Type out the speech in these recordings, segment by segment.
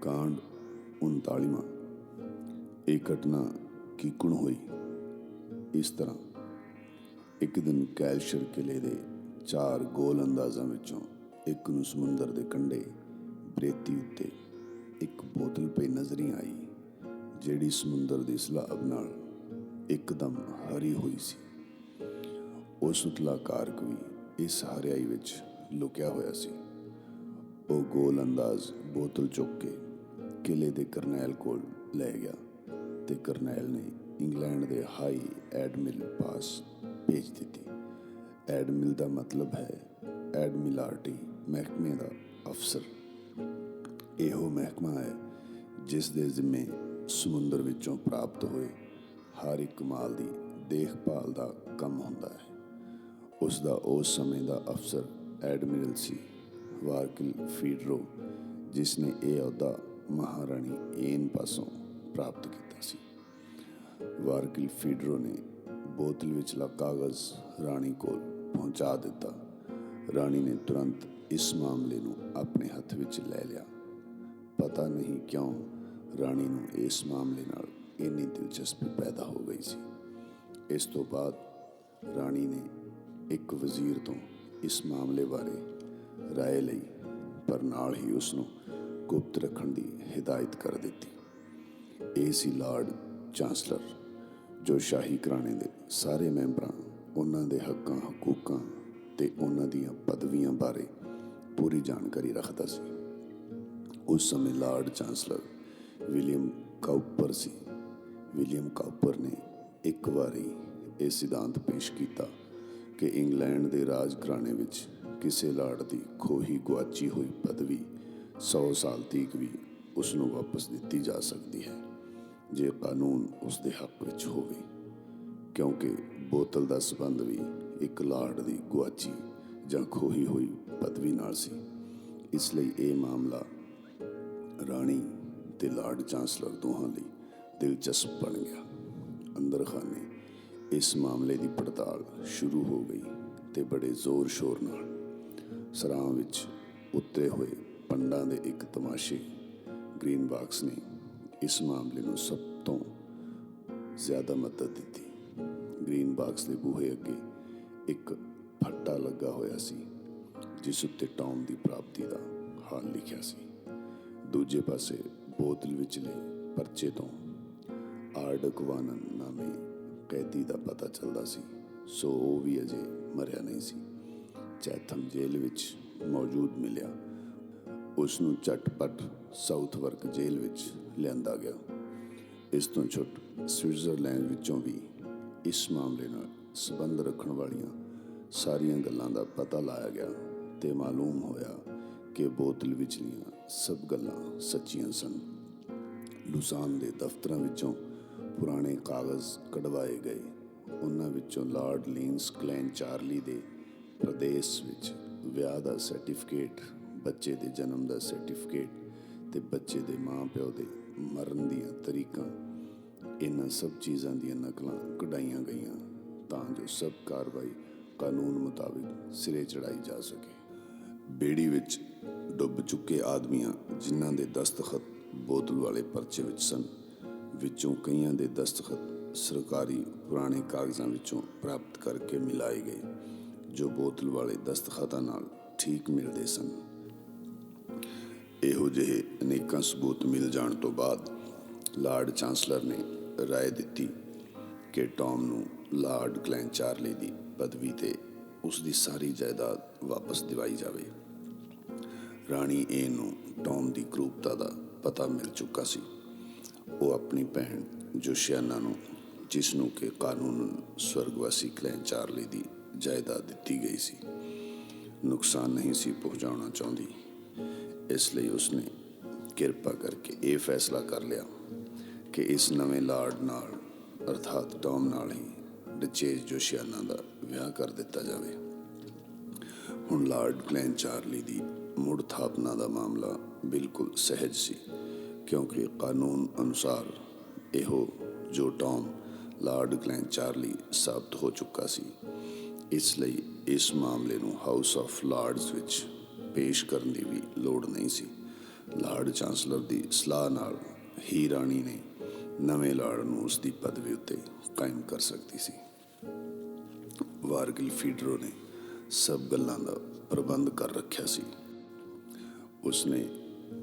ਕਾਂਡ 39ਵਾਂ ਇਹ ਘਟਨਾ ਕਿਕਣ ਹੋਈ। ਇਸ ਤਰ੍ਹਾਂ ਇੱਕ ਦਿਨ ਕੈਲਸ਼ਰ ਕਿਲੇ ਦੇ ਚਾਰ ਗੋਲ ਅੰਦਾਜ਼ਾਂ ਵਿੱਚੋਂ ਇੱਕ ਨੂੰ ਸਮੁੰਦਰ ਦੇ ਕੰਢੇ ਬਰੇਤੀ ਉੱਤੇ ਇੱਕ ਬੋਤਲ ਪਈ ਨਜ਼ਰੀ ਆਈ, ਜਿਹੜੀ ਸਮੁੰਦਰ ਦੀ ਸਲਾਬ ਨਾਲ ਇੱਕਦਮ ਹਰੀ ਹੋਈ ਸੀ। ਉਹ ਸੁਤਲਾ ਕਾਰਕ ਵੀ ਇਸ ਹਰਿਆਈ ਵਿੱਚ ਲੁਕਿਆ ਹੋਇਆ ਸੀ। ਉਹ ਗੋਲ ਅੰਦਾਜ਼ ਬੋਤਲ ਚੁੱਕ ਕੇ ਕਿਲੇ ਦੇ ਕਰਨੈਲ ਕੋਲ ਲੈ ਗਿਆ ਤੇ ਕਰਨੈਲ ਨੇ ਇੰਗਲੈਂਡ ਦੇ ਹਾਈ ਐਡਮਿਲ ਪਾਸ ਭੇਜ ਦਿੱਤੀ। ਐਡਮਿਲ ਦਾ ਮਤਲਬ ਹੈ ਐਡਮਿਲਾਰਟੀ, ਮਹਿਕਮੇ ਦਾ ਅਫਸਰ। ਇਹੋ ਮਹਿਕਮਾ ਹੈ ਜਿਸ ਦੇ ਜ਼ਿੰਮੇ ਸਮੁੰਦਰ ਵਿੱਚੋਂ ਪ੍ਰਾਪਤ ਹੋਏ ਹਰ ਇੱਕ ਮਾਲ ਦੀ ਦੇਖਭਾਲ ਦਾ ਕੰਮ ਹੁੰਦਾ ਹੈ। ਉਸ ਦਾ ਉਸ ਸਮੇਂ ਦਾ ਅਫਸਰ ਐਡਮਿਰਲ ਸੀ ਵਾਰਕਿਲ ਫੀਡਰੋ, ਜਿਸ ਨੇ ਇਹ ਅਹੁਦਾ ਮਹਾਰਾਣੀ ਏਨ ਪਾਸੋਂ ਪ੍ਰਾਪਤ ਕੀਤਾ ਸੀ ਵਾਰਕਿਲ ਫੀਡਰੋ ਨੇ ਬੋਤਲ ਵਿਚਲਾ ਕਾਗਜ਼ ਰਾਣੀ ਕੋਲ ਪਹੁੰਚਾ ਦਿੱਤਾ ਰਾਣੀ ਨੇ ਤੁਰੰਤ ਇਸ ਮਾਮਲੇ ਨੂੰ ਆਪਣੇ ਹੱਥ ਵਿੱਚ ਲੈ ਲਿਆ ਪਤਾ ਨਹੀਂ ਕਿਉਂ ਰਾਣੀ ਨੂੰ ਇਸ ਮਾਮਲੇ ਨਾਲ ਇੰਨੀ ਦਿਲਚਸਪੀ ਪੈਦਾ ਹੋ ਗਈ ਸੀ ਇਸ ਤੋਂ ਬਾਅਦ ਰਾਣੀ ਨੇ ਇੱਕ ਵਜ਼ੀਰ ਤੋਂ ਇਸ ਮਾਮਲੇ ਬਾਰੇ رائے ਲਈ ਪਰ ਨਾਲ ਹੀ ਉਸ ਨੂੰ ਗੁਪਤ ਰੱਖਣ ਦੀ ਹਦਾਇਤ ਕਰ ਦਿੱਤੀ। ਇਹ ਸੀ ਲਾਰਡ ਚਾਂਸਲਰ, ਜੋ ਸ਼ਾਹੀ ਘਰਾਣੇ ਦੇ ਸਾਰੇ ਮੈਂਬਰਾਂ, ਉਹਨਾਂ ਦੇ ਹੱਕਾਂ, ਹਕੂਕਾਂ ਤੇ ਉਹਨਾਂ ਦੀਆਂ ਪਦਵੀਆਂ ਬਾਰੇ ਪੂਰੀ ਜਾਣਕਾਰੀ ਰੱਖਦਾ ਸੀ। ਉਸ ਸਮੇਂ ਲਾਰਡ ਚਾਂਸਲਰ ਵਿਲੀਅਮ ਕਾਊਪਰ ਸੀ। ਵਿਲੀਅਮ ਕਾਊਪਰ ਨੇ ਇੱਕ ਵਾਰੀ ਇਹ ਸਿਧਾਂਤ ਪੇਸ਼ ਕੀਤਾ ਕਿ ਇੰਗਲੈਂਡ ਦੇ ਰਾਜ ਘਰਾਣੇ ਵਿੱਚ ਕਿਸੇ ਲਾਰਡ ਦੀ ਖੋਹੀ ਗੁਆਚੀ ਹੋਈ ਪਦਵੀ 100 ਸਾਲ ਤੀਕ ਵੀ ਉਸ ਨੂੰ ਵਾਪਸ ਦਿੱਤੀ ਜਾ ਸਕਦੀ ਹੈ, ਜੇ ਕਾਨੂੰਨ ਉਸ ਦੇ ਹੱਕ ਵਿੱਚ ਹੋਵੇ। ਕਿਉਂਕਿ ਬੋਤਲ ਦਾ ਸਬੰਧ ਵੀ ਇੱਕ ਲਾਰਡ ਦੀ ਗੁਆਚੀ ਜਾਂ ਖੋਹੀ ਹੋਈ ਪਦਵੀ ਨਾਲ ਸੀ। ਇਸ ਲਈ ਇਹ ਮਾਮਲਾ ਰਾਣੀ ਤੇ ਲਾਰਡ ਚਾਂਸਲਰ ਦੋਹਾਂ ਲਈ ਦਿਲਚਸਪ ਬਣ ਗਿਆ। ਅੰਦਰ ਖਾਨੇ ਇਸ ਮਾਮਲੇ ਦੀ ਪੜਤਾਲ ਸ਼ੁਰੂ ਹੋ ਗਈ ਤੇ ਬੜੇ ਜ਼ੋਰ ਸ਼ੋਰ ਨਾਲ ਸਰਾਂ ਵਿੱਚ ਉੱਤੇ ਹੋਏ ਪੰਡਾਂ ਦੇ ਇੱਕ ਤਮਾਸ਼ੇ ਗ੍ਰੀਨ ਬਾਕਸ ਨੇ ਇਸ ਮਾਮਲੇ ਨੂੰ ਸਭ ਤੋਂ ਜ਼ਿਆਦਾ ਮਦਦ ਦਿੱਤੀ। ਗ੍ਰੀਨ ਬਾਕਸ ਦੇ ਬੂਹੇ ਅੱਗੇ ਇੱਕ ਫੱਟਾ ਲੱਗਾ ਹੋਇਆ ਸੀ, ਜਿਸ ਉੱਤੇ ਟੌਮ ਦੀ ਪ੍ਰਾਪਤੀ ਦਾ ਹਾਲ ਲਿਖਿਆ ਸੀ। ਦੂਜੇ ਪਾਸੇ ਬੋਤਲ ਵਿਚਲੇ ਪਰਚੇ ਤੋਂ ਆਰਡਕ ਨਾਮੇ ਕੈਦੀ ਦਾ ਪਤਾ ਚੱਲਦਾ ਸੀ, ਸੋ ਉਹ ਵੀ ਅਜੇ ਮਰਿਆ ਨਹੀਂ ਸੀ। ਚੈਥਮ ਜੇਲ੍ਹ ਵਿੱਚ ਮੌਜੂਦ ਮਿਲਿਆ। ਉਸ ਨੂੰ ਝਟਪਟ ਸਾਊਥ ਵਰਕ ਜੇਲ੍ਹ ਵਿੱਚ ਲਿਆਂਦਾ ਗਿਆ। ਇਸ ਤੋਂ ਛੁੱਟ ਸਵਿਟਜ਼ਰਲੈਂਡ ਵਿੱਚੋਂ ਵੀ ਇਸ ਮਾਮਲੇ ਨਾਲ ਸੰਬੰਧ ਰੱਖਣ ਵਾਲੀਆਂ ਸਾਰੀਆਂ ਗੱਲਾਂ ਦਾ ਪਤਾ ਲਾਇਆ ਗਿਆ ਤੇ ਮਾਲੂਮ ਹੋਇਆ ਕਿ ਬੋਤਲ ਵਿਚਲੀਆਂ ਸਭ ਗੱਲਾਂ ਸੱਚੀਆਂ ਸਨ। ਲੁਸਾਨ ਦੇ ਦਫ਼ਤਰਾਂ ਵਿੱਚੋਂ ਪੁਰਾਣੇ ਕਾਗਜ਼ ਕਢਵਾਏ ਗਏ। ਉਹਨਾਂ ਵਿੱਚੋਂ ਲਾਰਡ ਲੀਨਸ ਕਲੈਨ ਚਾਰਲੀ ਦੇ ਪ੍ਰਦੇਸ਼ ਵਿੱਚ ਵਿਆਹ ਦਾ ਸਰਟੀਫਿਕੇਟ ਬੱਚੇ ਦੇ ਜਨਮ ਦਾ ਸਰਟੀਫਿਕੇਟ ਤੇ ਬੱਚੇ ਦੇ ਮਾਂ-ਪਿਓ ਦੇ ਮਰਨ ਦੀਆਂ ਤਰੀਕਾਂ, ਇਹਨਾਂ ਸਭ ਚੀਜ਼ਾਂ ਦੀਆਂ ਨਕਲਾਂ ਕਢਾਈਆਂ ਗਈਆਂ ਤਾਂ ਜੋ ਸਭ ਕਾਰਵਾਈ ਕਾਨੂੰਨ ਮੁਤਾਬਿਕ ਸਿਰੇ ਚੜਾਈ ਜਾ ਸਕੇ। ਬੇੜੀ ਵਿੱਚ ਡੁੱਬ ਚੁੱਕੇ ਆਦਮੀਆਂ ਜਿਨ੍ਹਾਂ ਦੇ ਦਸਤਖਤ ਬੋਤਲ ਵਾਲੇ ਪਰਚੇ ਵਿੱਚ ਸਨ, ਵਿੱਚੋਂ ਕਈਆਂ ਦੇ ਦਸਤਖਤ ਸਰਕਾਰੀ ਪੁਰਾਣੇ ਕਾਗਜ਼ਾਂ ਵਿੱਚੋਂ ਪ੍ਰਾਪਤ ਕਰਕੇ ਮਿਲਾਏ ਗਏ, ਜੋ ਬੋਤਲ ਵਾਲੇ ਦਸਤਖਤਾਂ ਨਾਲ ਠੀਕ ਮਿਲਦੇ ਸਨ। ਇਹੋ ਜਿਹੇ ਅਨੇਕਾਂ ਸਬੂਤ ਮਿਲ ਜਾਣ ਤੋਂ ਬਾਅਦ ਲਾਰਡ ਚਾਂਸਲਰ ਨੇ رائے ਦਿੱਤੀ ਕਿ ਟੌਮ ਨੂੰ ਲਾਰਡ ਕਲੈਨ ਚਾਰਲੀ ਦੀ ਪਦਵੀ ਤੇ ਉਸ ਦੀ ਸਾਰੀ ਜਾਇਦਾਦ ਵਾਪਸ ਦਿਵਾਈ ਜਾਵੇ ਰਾਣੀ ਏ ਨੂੰ ਟੌਮ ਦੀ ਕਰੂਪਤਾ ਦਾ ਪਤਾ ਮਿਲ ਚੁੱਕਾ ਸੀ ਉਹ ਆਪਣੀ ਭੈਣ ਜੋਸ਼ੀਆਨਾ ਨੂੰ ਜਿਸ ਨੂੰ ਕਿ ਕਾਨੂੰਨ ਸਵਰਗਵਾਸੀ ਕਲੈਨ ਚਾਰਲੀ ਦੀ ਜਾਇਦਾਦ ਦਿੱਤੀ ਗਈ ਸੀ ਨੁਕਸਾਨ ਨਹੀਂ ਸੀ ਪਹੁੰਚਾਉਣਾ ਚਾਹੁੰਦੀ ਇਸ ਲਈ ਉਸਨੇ ਕਿਰਪਾ ਕਰਕੇ ਇਹ ਫੈਸਲਾ ਕਰ ਲਿਆ ਕਿ ਇਸ ਨਵੇਂ ਲਾਰਡ ਨਾਲ, ਅਰਥਾਤ ਟੌਮ ਨਾਲ ਹੀ ਡਚੇਸ ਜੋਸ਼ਿਆਨਾ ਦਾ ਵਿਆਹ ਕਰ ਦਿੱਤਾ ਜਾਵੇ। ਹੁਣ ਲਾਰਡ ਗਲੈਨ ਚਾਰਲੀ ਦੀ ਮੁੜ ਥਾਪਨਾ ਦਾ ਮਾਮਲਾ ਬਿਲਕੁਲ ਸਹਿਜ ਸੀ, ਕਿਉਂਕਿ ਕਾਨੂੰਨ ਅਨੁਸਾਰ ਇਹੋ ਜੋ ਟੌਮ ਲਾਰਡ ਗਲੈਨ ਚਾਰਲੀ ਸਾਬਤ ਹੋ ਚੁੱਕਾ ਸੀ, ਇਸ ਲਈ ਇਸ ਮਾਮਲੇ ਨੂੰ ਹਾਊਸ ਆਫ ਲਾਰਡਸ ਵਿੱਚ ਪੇਸ਼ ਕਰਨ ਦੀ ਵੀ ਲੋੜ ਨਹੀਂ ਸੀ। ਲਾਰਡ ਚਾਂਸਲਰ ਦੀ ਸਲਾਹ ਨਾਲ ਹੀ ਰਾਣੀ ਨੇ ਨਵੇਂ ਲਾਰਡ ਨੂੰ ਉਸ ਦੀ ਪਦਵੀ ਉੱਤੇ ਕਾਇਮ ਕਰ ਸਕਦੀ ਸੀ। ਵਾਰਗਿਲ ਫੀਡਰੋ ਨੇ ਸਭ ਗੱਲਾਂ ਦਾ ਪ੍ਰਬੰਧ ਕਰ ਰੱਖਿਆ ਸੀ। ਉਸਨੇ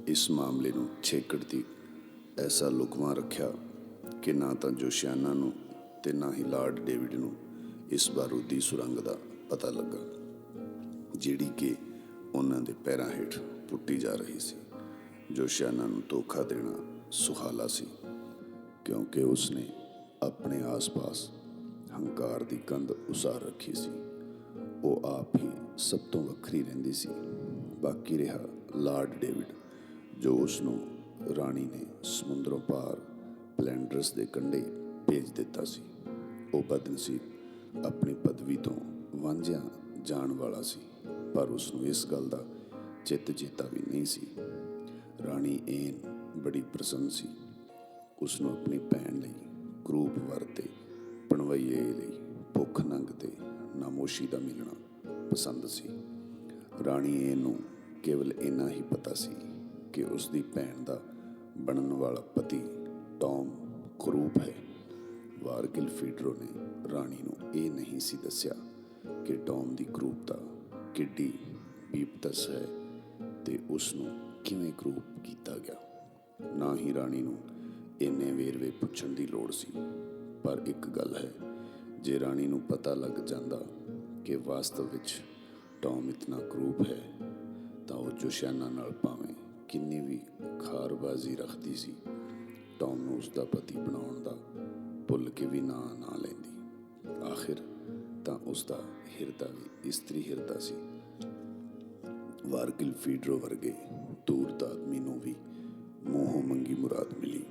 ਇਸ ਮਾਮਲੇ ਨੂੰ ਛੇਕੜ ਦੀ ਐਸਾ ਲੁਕਵਾ ਰੱਖਿਆ ਕਿ ਨਾ ਤਾਂ ਜੋਸ਼ਿਆਨਾ ਨੂੰ ਤੇ ਨਾ ਹੀ ਲਾਰਡ ਡੇਵਿਡ ਨੂੰ ਇਸ ਬਾਰੂਦੀ ਸੁਰੰਗ ਦਾ ਪਤਾ ਲੱਗਾ, ਜਿਹੜੀ ਕਿ ਉਹਨਾਂ ਦੇ ਪੈਰਾਂ ਹੇਠ ਪੁੱਟੀ ਜਾ ਰਹੀ ਸੀ ਜੋਸ਼ਿਆਨਾ ਨੂੰ ਧੋਖਾ ਦੇਣਾ ਸੁਹਾਲਾ ਸੀ, ਕਿਉਂਕਿ ਉਸਨੇ ਆਪਣੇ ਆਸ-ਪਾਸ ਹੰਕਾਰ ਦੀ ਕੰਧ ਉਸਾਰ ਰੱਖੀ ਸੀ। ਉਹ ਆਪ ਹੀ ਸਭ ਤੋਂ ਵੱਖਰੀ ਰਹਿੰਦੀ ਸੀ। ਬਾਕੀ ਰਿਹਾ ਲਾਰਡ ਡੇਵਿਡ, ਜੋ ਉਸ ਨੂੰ ਰਾਣੀ ਨੇ ਸਮੁੰਦਰੋਂ ਪਾਰ ਪਲੈਂਡਰਸ ਦੇ ਕੰਢੇ ਭੇਜ ਦਿੱਤਾ ਸੀ। ਉਹ ਬਦਨਸੀਬ ਆਪਣੀ ਪਦਵੀ ਤੋਂ ਵਾਂਝਿਆ ਜਾਣ ਵਾਲਾ ਸੀ। ਪਰ ਉਸ ਨੂੰ ਇਸ ਗੱਲ ਦਾ ਚਿੱਤ ਚੇਤਾ ਵੀ ਨਹੀਂ ਸੀ। ਰਾਣੀ ਏਨ ਬੜੀ ਪ੍ਰਸੰਨ ਸੀ। ਉਸ ਨੂੰ ਆਪਣੀ ਭੈਣ ਲਈ ਕਰੂਪ ਵਰਤੇ, ਪਣਵਈਏ ਲਈ ਭੁੱਖ ਨੰਗ ਤੇ ਨਾਮੋਸ਼ੀ ਦਾ ਮਿਲਣਾ ਪਸੰਦ ਸੀ। ਰਾਣੀ ਏਨ ਨੂੰ ਕੇਵਲ ਇੰਨਾ ਹੀ ਪਤਾ ਸੀ ਕਿ ਉਸ ਦੀ ਭੈਣ ਦਾ ਬਣਨ ਵਾਲਾ ਪਤੀ ਟੌਮ ਕਰੂਪ ਹੈ। ਵਾਰਗਿਲ ਫੀਡਰੋ ਨੇ ਰਾਣੀ ਨੂੰ ਇਹ ਨਹੀਂ ਸੀ ਦੱਸਿਆ ਕਿ ਟੌਮ ਦੀ ਕਰੂਪਤਾ ਕਿੱਡੀ ਬੀਪਤਸ ਹੈ ਤੇ ਉਸ ਨੂੰ ਕਿਵੇਂ ਕਰੂਪ ਕੀਤਾ ਗਿਆ? ਨਾ ਹੀ ਰਾਣੀ ਨੂੰ ਇੰਨੇ ਵੇਰਵੇ ਪੁੱਛਣ ਦੀ ਲੋੜ ਸੀ। ਪਰ ਇੱਕ ਗੱਲ ਹੈ, ਜੇ ਰਾਣੀ ਨੂੰ ਪਤਾ ਲੱਗ ਜਾਂਦਾ ਕਿ ਵਾਸਤਵ ਵਿੱਚ ਟੌਮ ਇਤਨਾ ਕਰੂਪ ਹੈ, ਤਾਂ ਉਹ ਜੋਸ਼ਾਨਾ ਨਾਲ ਭਾਵੇਂ ਕਿੰਨੀ ਵੀ ਖਾਰਬਾਜ਼ੀ ਰੱਖਦੀ ਸੀ, ਟੌਮ ਨੂੰ ਉਸ ਦਾ ਪਤੀ ਬਣਾਉਣ ਦਾ ਭੁੱਲ ਕੇ ਵੀ ਨਾ ਨਾ ਲੈਂਦੀ। ਆਖਿਰ ਤਾਂ ਉਸ ਦਾ ਹਿਰਦਾ ਵੀ ਇਸਤਰੀ ਹਿਰਦਾ ਸੀ। ਵਾਰਗਿਲ ਫੀਡਰੋ ਵਰਗੇ ਦੂਰ ਦਾ ਆਦਮੀ ਨੂੰ ਵੀ ਮੋਹ ਮੰਗੀ ਮੁਰਾਦ ਮਿਲੀ।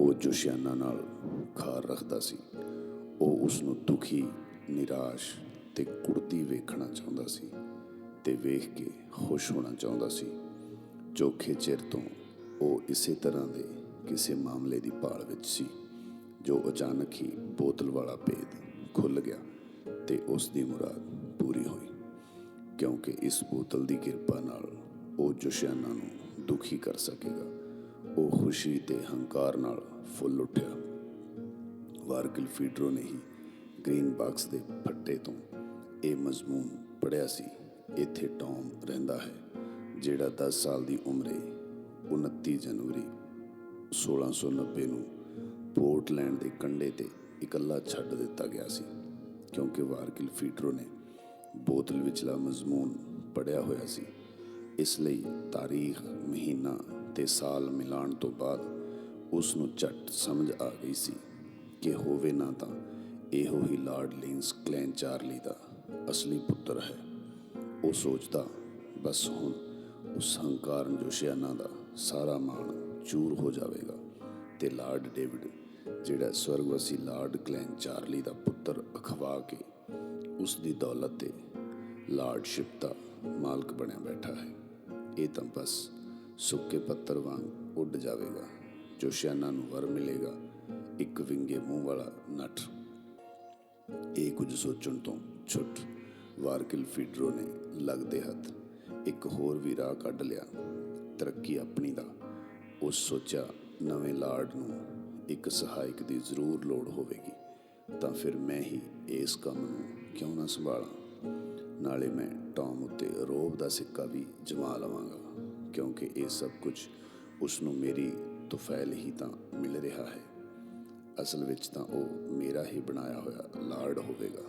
ਉਹ ਜੋਸ਼ਿਆਨਾ ਨਾਲ ਖਾਰ ਰੱਖਦਾ ਸੀ। ਉਹ ਉਸ ਨੂੰ ਦੁਖੀ, ਨਿਰਾਸ਼ ਤੇ ਕੁੜਤੀ ਵੇਖਣਾ ਚਾਹੁੰਦਾ ਸੀ ਤੇ ਵੇਖ ਕੇ ਖੁਸ਼ ਹੋਣਾ ਚਾਹੁੰਦਾ ਸੀ। ਚੋਖੇ ਚਿਰ ਤੋਂ ਉਹ ਇਸੇ ਤਰ੍ਹਾਂ ਦੇ ਕਿਸੇ ਮਾਮਲੇ ਦੀ ਭਾਲ ਵਿੱਚ ਸੀ, ਜੋ ਅਚਾਨਕ ਹੀ ਬੋਤਲ ਵਾਲਾ ਭੇਦ ਖੁੱਲ ਗਿਆ। ਤੇ ਉਸ ਦੀ ਮੁਰਾਦ ਪੂਰੀ ਹੋਈ, ਕਿਉਂਕਿ ਇਸ ਬੋਤਲ ਦੀ ਕਿਰਪਾ ਨਾਲ ਉਹ ਜੋਸ਼ਿਆਨਾ ਨੂੰ ਦੁਖੀ ਕਰ ਸਕੇਗਾ। ਉਹ ਖੁਸ਼ੀ ਤੇ ਹੰਕਾਰ ਨਾਲ ਫੁੱਲ ਉੱਠਿਆ। ਵਾਰਕਿਲ ਫੀਡਰੋ ਨੇ ਹੀ ਗ੍ਰੀਨ ਬਾਕਸ ਦੇ ਫੱਟੇ ਤੋਂ ਇਹ ਮਜ਼ਮੂਨ ਪੜਿਆ ਸੀ, ਇੱਥੇ ਟੌਮ ਰਹਿੰਦਾ ਹੈ, ਜਿਹੜਾ 10 ਸਾਲ ਦੀ ਉਮਰੇ 29 ਜਨਵਰੀ 1690 ਨੂੰ ਪੋਰਟਲੈਂਡ ਦੇ ਕੰਢੇ ਤੇ ਇਕੱਲਾ ਛੱਡ ਦਿੱਤਾ ਗਿਆ ਸੀ। ਕਿਉਂਕਿ ਵਾਰਕਿਲ ਫੀਡਰੋ ਨੇ ਬੋਤਲ ਵਿਚਲਾ ਮਜ਼ਮੂਨ ਪੜਿਆ ਹੋਇਆ ਸੀ। ਇਸ ਲਈ ਤਾਰੀਖ, ਮਹੀਨਾ ਤੇ ਸਾਲ ਮਿਲਾਣ ਤੋਂ ਬਾਅਦ ਉਸ ਨੂੰ ਝਟ ਸਮਝ ਆ ਗਈ ਸੀ ਕਿ ਹੋਵੇ ਨਾ ਤਾਂ ਇਹੋ ਹੀ ਲਾਰਡ ਲਿੰਸ ਕਲੈਨ ਚਾਰਲੀ ਦਾ ਅਸਲੀ ਪੁੱਤਰ ਹੈ। ਉਹ ਸੋਚਦਾ, ਬਸ ਹੁਣ ਉਸ ਹੰਕਾਰਨ ਜੋਸ਼ਿਆਨਾ ਦਾ ਸਾਰਾ ਮਾਣ ਚੂਰ ਹੋ ਜਾਵੇਗਾ ਤੇ ਲਾਰਡ ਡੇਵਿਡ ਜਿਹੜਾ ਸਵਰਗਵਾਸੀ ਲਾਰਡ ਕਲੈਨ ਚਾਰਲੀ ਦਾ ਪੁੱਤਰ ਅਖਵਾ ਕੇ ਉਸ ਦੀ ਦੌਲਤ ਤੇ ਲਾਰਡਸ਼ਿਪ ਦਾ ਮਾਲਕ ਬਣਿਆ ਬੈਠਾ ਹੈ, ਇਹ ਤਾਂ ਬਸ ਸੁੱਕੇ ਪੱਤਰ ਵਾਂਗ ਉੱਡ ਜਾਵੇਗਾ ਜੋਸ਼ਿਆਨਾ ਨੂੰ ਵਰ ਮਿਲੇਗਾ, ਇੱਕ ਵਿੰਗੇ ਮੂੰਹ ਵਾਲਾ ਨਟ ਇਹ ਕੁਝ ਸੋਚਣ ਤੋਂ ਛੁੱਟ ਵਾਰਕਿਲ ਫੀਡਰੋ ਨੇ ਲੱਗਦੇ ਹੱਥ ਇੱਕ ਹੋਰ ਵੀ ਰਾਹ ਕੱਢ ਲਿਆ। ਤਰੱਕੀ ਆਪਣੀ ਦਾ ਉਸ ਸੋਚਿਆ ਨਵੇਂ ਲਾਰਡ ਨੂੰ ਇੱਕ ਸਹਾਇਕ ਦੀ ਜ਼ਰੂਰ ਲੋੜ ਹੋਵੇਗੀ, ਤਾਂ ਫਿਰ ਮੈਂ ਹੀ ਇਸ ਕੰਮ ਨੂੰ ਕਿਉਂ ਨਾ ਸੰਭਾਲਾਂ? ਨਾਲੇ ਮੈਂ ਟੌਮ ਉੱਤੇ ਰੋਬ ਦਾ ਸਿੱਕਾ ਵੀ ਜਮਾ ਲਵਾਂਗਾ, ਕਿਉਂਕਿ ਇਹ ਸਭ ਕੁਝ ਉਸ ਨੂੰ ਮੇਰੀ ਤੁਫੈਲ ਹੀ ਤਾਂ ਮਿਲ ਰਿਹਾ ਹੈ। ਅਸਲ ਵਿੱਚ ਤਾਂ ਉਹ ਮੇਰਾ ਹੀ ਬਣਾਇਆ ਹੋਇਆ ਲਾਰਡ ਹੋਵੇਗਾ।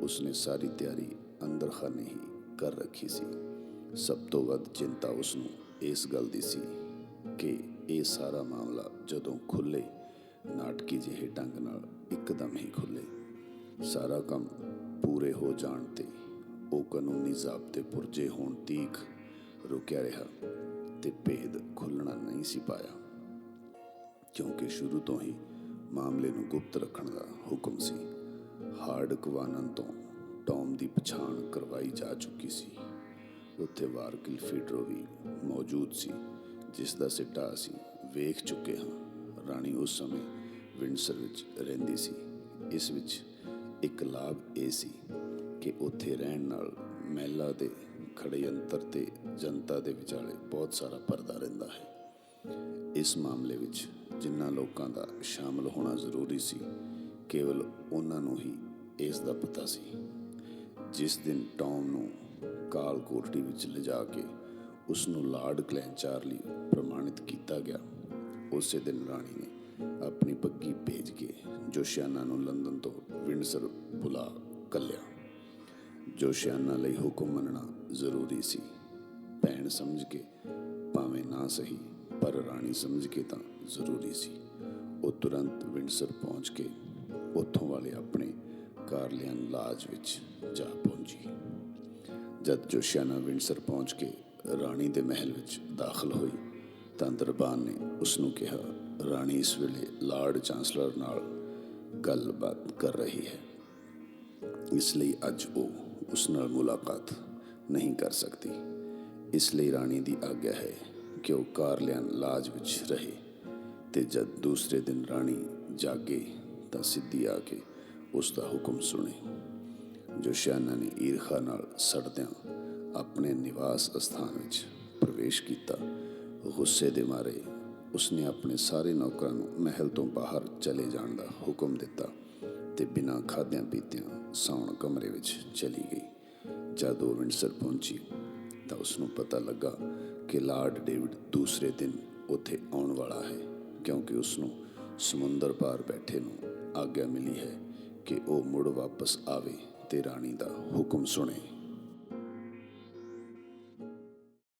ਉਸਨੇ ਸਾਰੀ ਤਿਆਰੀ ਅੰਦਰ ਖਾਨੇ ਹੀ ਕਰ ਰੱਖੀ ਸੀ। ਸਭ ਤੋਂ ਵੱਧ ਚਿੰਤਾ ਉਸ ਨੂੰ ਇਸ ਗੱਲ ਦੀ ਸੀ ਕਿ ਇਹ ਸਾਰਾ ਮਾਮਲਾ ਜਦੋਂ ਖੁੱਲੇ, ਨਾਟਕੀ ਜਿਹੇ ਢੰਗ ਨਾਲ ਇੱਕਦਮ ਹੀ ਖੁੱਲੇ। ਸਾਰਾ ਕੰਮ ਪੂਰੇ ਹੋ ਜਾਣ ਤੇ ਉਹ ਕਾਨੂੰਨੀ ਜ਼ਾਬਤੇ ਪੁਰਜੇ ਹੋਣ ਤੀਕ ਰੁਕਿਆ ਰਿਹਾ ਤੇ ਭੇਦ ਖੁੱਲਣਾ ਨਹੀਂ ਸੀ ਪਾਇਆ। ਕਿਉਂਕਿ ਸ਼ੁਰੂ ਤੋਂ ਹੀ ਮਾਮਲੇ ਨੂੰ ਗੁਪਤ ਰੱਖਣ ਦਾ ਹੁਕਮ ਸੀ। ਹਾਰਡ ਕਵਾਨਨ ਤੋਂ ਟੌਮ ਦੀ ਪਛਾਣ ਕਰਵਾਈ ਜਾ ਚੁੱਕੀ ਸੀ। ਉੱਥੇ ਵਾਰਕਿਲ ਫੀਡਰੋ ਵੀ ਮੌਜੂਦ ਸੀ। ਜਿਸ ਦਾ ਸਿੱਟਾ ਅਸੀਂ ਵੇਖ ਚੁੱਕੇ ਹਾਂ, ਰਾਣੀ ਉਸ ਸਮੇਂ ਵਿੰਡਸਰ ਵਿੱਚ ਰਹਿੰਦੀ ਸੀ। ਇਸ ਵਿੱਚ ਇੱਕ ਲਾਭ ਇਹ ਸੀ ਕਿ ਉੱਥੇ ਰਹਿਣ ਨਾਲ ਮਹਿਲਾ ਦੇ ਖੜਯੰਤਰ ਤੇ ਜਨਤਾ ਦੇ ਵਿਚਾਲੇ ਬਹੁਤ ਸਾਰਾ ਪਰਦਾ ਰਹਿੰਦਾ ਹੈ। ਇਸ ਮਾਮਲੇ ਵਿੱਚ ਜਿਨ੍ਹਾਂ ਲੋਕਾਂ ਦਾ ਸ਼ਾਮਲ ਹੋਣਾ ਜ਼ਰੂਰੀ ਸੀ, ਕੇਵਲ ਉਹਨਾਂ ਨੂੰ ਹੀ ਇਸ ਦਾ ਪਤਾ ਸੀ। ਜਿਸ ਦਿਨ ਟੌਮ ਨੂੰ ਕਾਲ ਕੋਠੜੀ ਵਿੱਚ ਲਿਜਾ ਕੇ ਉਸ ਨੂੰ ਲਾਰਡ ਕਲੈਂਚਾਰ ਲਈ ਪ੍ਰਮਾਣਿਤ ਕੀਤਾ ਗਿਆ। ਉਸੇ ਦਿਨ ਰਾਣੀ ਨੇ ਆਪਣੀ ਬੱਗੀ ਭੇਜ ਕੇ ਜੋਸ਼ਿਆਨਾ ਨੂੰ ਲੰਡਨ ਤੋਂ ਵਿੰਡਸਰ ਬੁਲਾ ਕੱਲਿਆ। ਜੋਸ਼ਿਆਨਾ ਲਈ ਹੁਕਮ ਮੰਨਣਾ ਜ਼ਰੂਰੀ ਸੀ। ਭੈਣ ਸਮਝ ਕੇ ਭਾਵੇਂ ਨਾ ਸਹੀ, ਪਰ ਰਾਣੀ ਸਮਝ ਕੇ ਤਾਂ ਜ਼ਰੂਰੀ ਸੀ। ਉਹ ਤੁਰੰਤ ਵਿੰਡਸਰ ਪਹੁੰਚ ਕੇ ਉੱਥੋਂ ਵਾਲੇ ਆਪਣੇ ਕਾਰਲੀਅਨ ਲਾਜ ਵਿੱਚ ਜਾ ਪਹੁੰਚੀ। ਜਦ ਜੋਸ਼ਿਆਨਾ ਵਿੰਡਸਰ ਪਹੁੰਚ ਕੇ ਰਾਣੀ ਦੇ ਮਹਿਲ ਵਿੱਚ ਦਾਖਲ ਹੋਈ ਤਾਂ ਦਰਬਾਨ ਨੇ ਉਸ ਨੂੰ ਕਿਹਾ, ਰਾਣੀ, ਇਸ ਵੇਲੇ ਲਾਰਡ ਚਾਂਸਲਰ ਨਾਲ ਗੱਲਬਾਤ ਕਰ ਰਹੀ ਹੈ। ਇਸ ਲਈ ਅੱਜ ਉਹ ਉਸ ਨਾਲ ਮੁਲਾਕਾਤ ਨਹੀਂ ਕਰ ਸਕਦੀ। ਇਸ ਲਈ ਰਾਣੀ ਦੀ ਆਗਿਆ ਹੈ ਕਿ ਉਹ ਕਾਰਲਿਆਨ ਲਾਜ ਵਿੱਚ ਰਹੇ ਤੇ ਜਦ ਦੂਸਰੇ ਦਿਨ ਰਾਣੀ ਜਾਗੇ ਤਾਂ ਸਿੱਧੀ ਆ ਕੇ ਉਸ ਦਾ ਹੁਕਮ ਸੁਣੇ। ਜੋ ਜੋਸ਼ਿਆਨਾ ਨੇ ਈਰਖਾ ਨਾਲ ਸੜਦਿਆਂ ਆਪਣੇ ਨਿਵਾਸ ਸਥਾਨ ਵਿੱਚ ਪ੍ਰਵੇਸ਼ ਕੀਤਾ। ਗੁੱਸੇ ਦੇ ਮਾਰੇ ਉਸਨੇ ਆਪਣੇ ਸਾਰੇ ਨੌਕਰਾਂ ਨੂੰ ਮਹਿਲ ਤੋਂ ਬਾਹਰ ਚਲੇ ਜਾਣ ਦਾ ਹੁਕਮ ਦਿੱਤਾ ਤੇ ਬਿਨਾਂ ਖਾਦਿਆਂ ਪੀਤਿਆਂ ਸੌਣ ਕਮਰੇ ਵਿੱਚ ਚਲੀ ਗਈ। ਜਦ ਉਹ ਵਿੰਡਸਰ ਪਹੁੰਚੀ ਤਾਂ ਉਸ ਨੂੰ ਪਤਾ ਲੱਗਾ ਕਿ ਲਾਰਡ ਡੇਵਿਡ ਦੂਸਰੇ ਦਿਨ ਉੱਥੇ ਆਉਣ ਵਾਲਾ ਹੈ, ਕਿਉਂਕਿ ਉਸ ਨੂੰ ਸਮੁੰਦਰ ਪਾਰ ਬੈਠੇ ਨੂੰ ਆਗਿਆ ਮਿਲੀ ਹੈ ਕਿ ਉਹ ਮੁੜ ਵਾਪਸ ਆਵੇ ਤੇ ਰਾਣੀ ਦਾ ਹੁਕਮ ਸੁਣੇ।